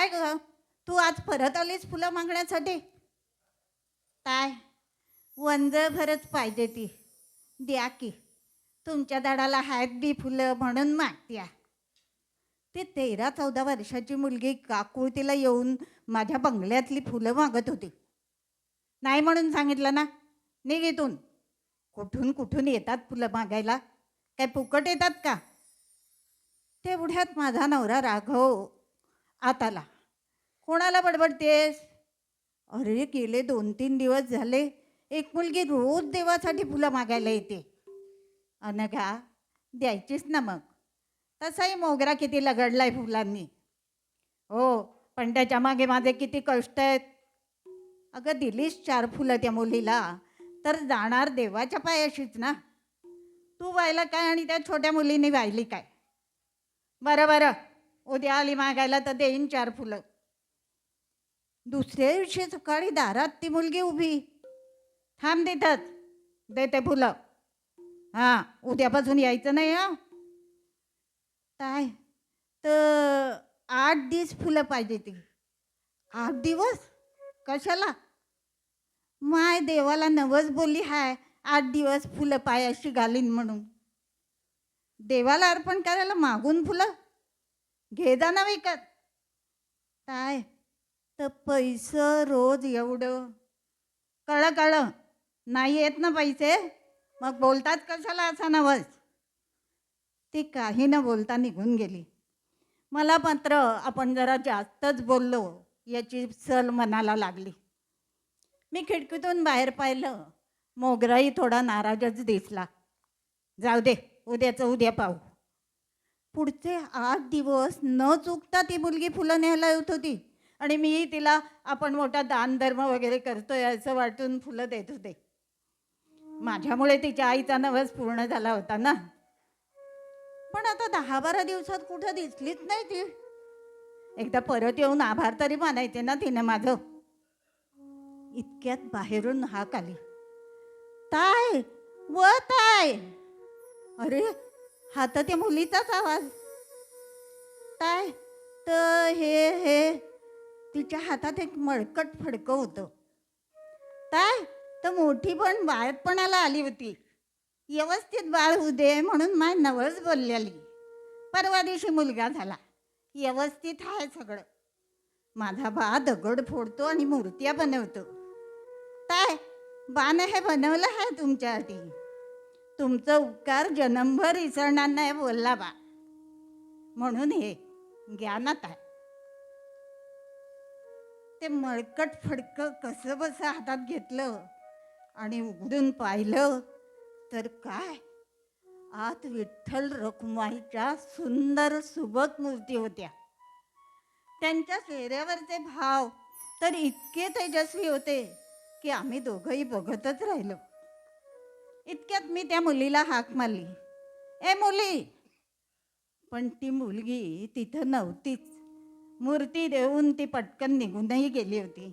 काय ग? तू आज परत आलीस फुलं मागण्यासाठी? काय? वंजळभरच पाहिजे ती. द्या की. तुमच्या दाडाला आहेत बी फुलं म्हणून मागत्या. ते तेरा चौदा वर्षाची मुलगी काकुळतीला येऊन माझ्या बंगल्यातली फुलं मागत होती. नाही म्हणून सांगितलं ना? निघितून कुठून कुठून येतात फुलं मागायला? काय फुकट येतात का? तेवढ्यात माझा नवरा राघव आत आला कोणाला बडबडतेस? अरे गेले दोन तीन दिवस झाले. एक मुलगी रोज देवासाठी फुलं मागायला येते. अनघा द्यायचीच ना मग. तसाही मोगरा किती लगडलाय फुलांनी. हो पण त्याच्यामागे माझे किती कष्ट आहेत. अगं दिलीस चार फुलं त्या मुलीला. तर जाणार देवाच्या पायाशीच ना. तू व्हायला काय आणि त्या छोट्या मुलीने वाहिली काय? बरं बरं. उद्या आली मागायला तर देईन चार फुलं. दुसऱ्या दिवशी सकाळी दारात ती मुलगी उभी. थांब देतात. देते फुलं. हां उद्यापासून यायचं नाही हां. काय? तर आठ दिवस फुलं पाहिजे ती. आठ दिवस? कशाला? माय देवाला नवस बोलली हाय आठ दिवस फुलं पायाशी घालीन म्हणून. देवाला अर्पण करायला मागून फुलं? घे जा ना विकत काय? तर पैसं रोज एवढं. कळं कळं नाही येत ना पैसे? मग बोलतात कशाला असा नवस? ती काही न बोलता निघून गेली. मला मात्र आपण जरा जास्तच बोललो याची सल मनाला लागली. मी खिडकीतून बाहेर पाहिलं. मोगराही थोडा नाराजच दिसला. जाऊ दे उद्याचं उद्या पाहू. पुढचे आठ दिवस न चुकता ती मुलगी फुलं न्यायला येत होती. आणि मी तिला आपण मोठा दानधर्म वगैरे करतोय असं वाटून फुलं देत होते. माझ्यामुळे तिच्या आईचा नवस पूर्ण झाला होता ना. पण आता दहा बारा दिवसात कुठं दिसलीच नाही ती. एकदा परत येऊन आभार तरी मानायचे ना तिने माझं. इतक्यात बाहेरून हाक आली. ताय व ताय. अरे हा तर त्या मुलीचाच आवाज. काय? तर हे हे तिच्या हातात एक मळकट फडकं होतं. काय? तर मोठी पण बाळपणाला आली होती. व्यवस्थित बाळ होऊ दे म्हणून माय नवळच बोललेली. परवा दिवशी मुलगा झाला. व्यवस्थित आहे सगळं. माझा बा दगड फोडतो आणि मूर्त्या बनवतो. काय? बाण हे बनवलं आहे तुमच्यासाठी? तुमचं उपकार जन्मभर इसरणार नाही बोलला बा म्हणून हे ज्ञानात आहे. ते मळकट फडकं कसं बसं हातात घेतलं आणि उघडून पाहिलं तर काय? आत विठ्ठल रखुमाईच्या सुंदर सुबक मूर्ती होत्या. त्यांच्या चेहऱ्यावरचे भाव तर इतके तेजस्वी होते की आम्ही दोघंही बघतच राहिलो. इतक्यात मी त्या मुलीला हाक मारली. ए मुली! पण ती मुलगी तिथं नव्हतीच. मूर्ती देऊन ती पटकन निघूनही गेली होती.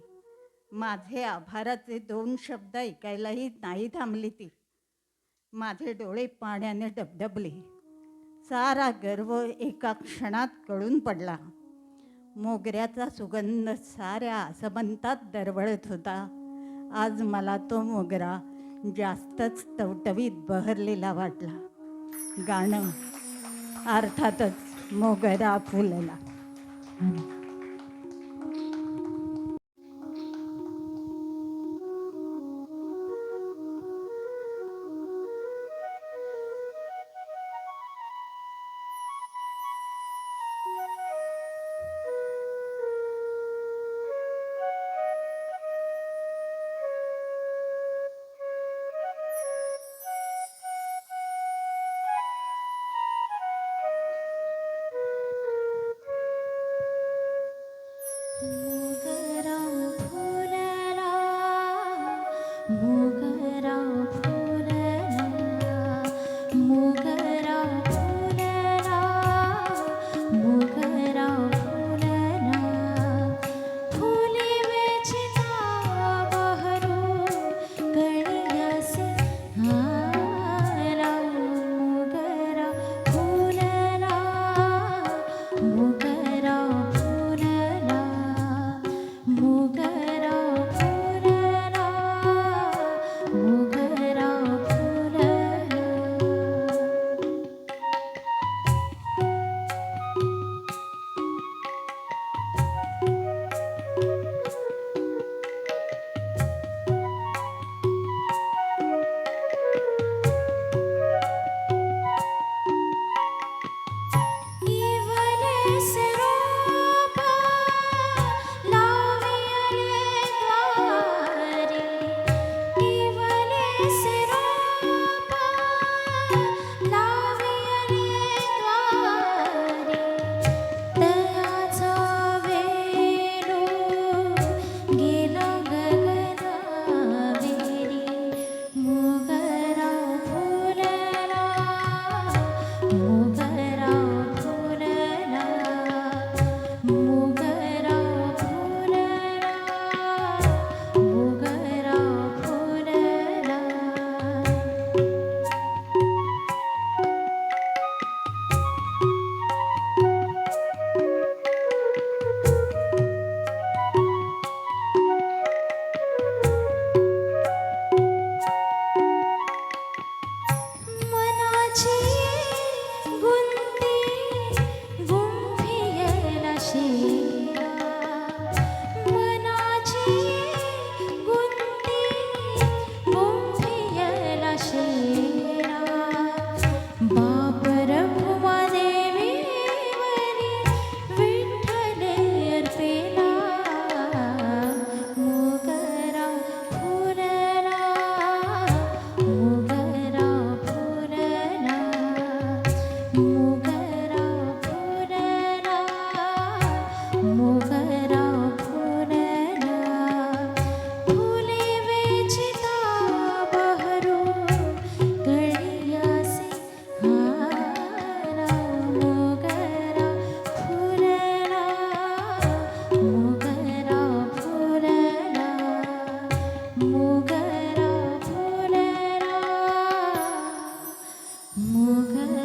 माझे आभाराचे दोन शब्द ऐकायलाही नाही थांबली ती. माझे डोळे पाण्याने डबडबले. सारा गर्व एका क्षणात कळून पडला. मोगऱ्याचा सुगंध साऱ्या असमंतात दरवळत होता. आज मला तो मोगरा जास्तच टवटवीत बहरलेला वाटला. गाणं अर्थातच मोगरा फुलला. Okay.